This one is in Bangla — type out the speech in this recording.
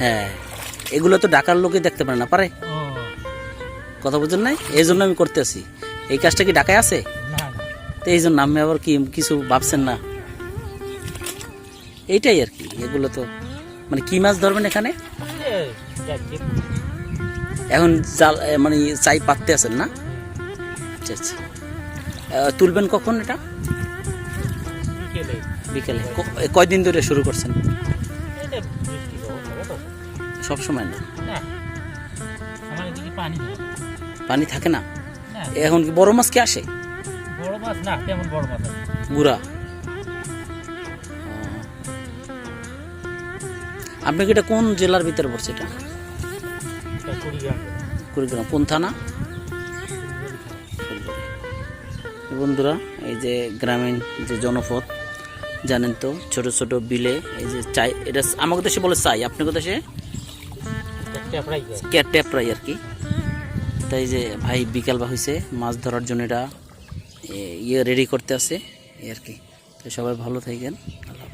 হ্যাঁ এগুলো তো ডাকার লোকে দেখতে পারে না পারে? কথা বুঝেন নাই? এই জন্য আমি করতে আসি এই কাজটা কি ঢাকায় আছে? তো এই জন্য আমি আবার কি কিছু ভাবছেন না? এইটাই আর কি এগুলো তো। মানে কি মাছ ধরবেন এখানে? এখন জাল মানে চাই পাততে আছেন না? আচ্ছা আচ্ছা। তুলবেন কখন এটা? বিকেলে। কয়দিন ধরে শুরু করছেন? তো? সব সময় না। না। আমার এদিকে পানি পানি থাকে না? এখন কি বড় মাছ কি আসে? বড় মাছ না তেমন বড় মাছ গুড়া। আপনি কি এটা কোন জেলার ভিতরে পড়ছে এটা? কুড়িগ্রাম। কোন থানা? বন্ধুরা এই যে গ্রামীণ যে জনপদ জানেন তো, ছোট ছোট বিলে, এই যে চাই, এটা আমাকে দেশে বলে চাই, আপনাকে দেশে সে? টেপড়াই রাই আর কি। তাই যে ভাই বিকাল বা হয়েছে মাছ ধরার জন্য এটা ইয়ে রেডি করতে আছে, এই আর কি। তো সবাই ভালো থাকেন, আল্লাহ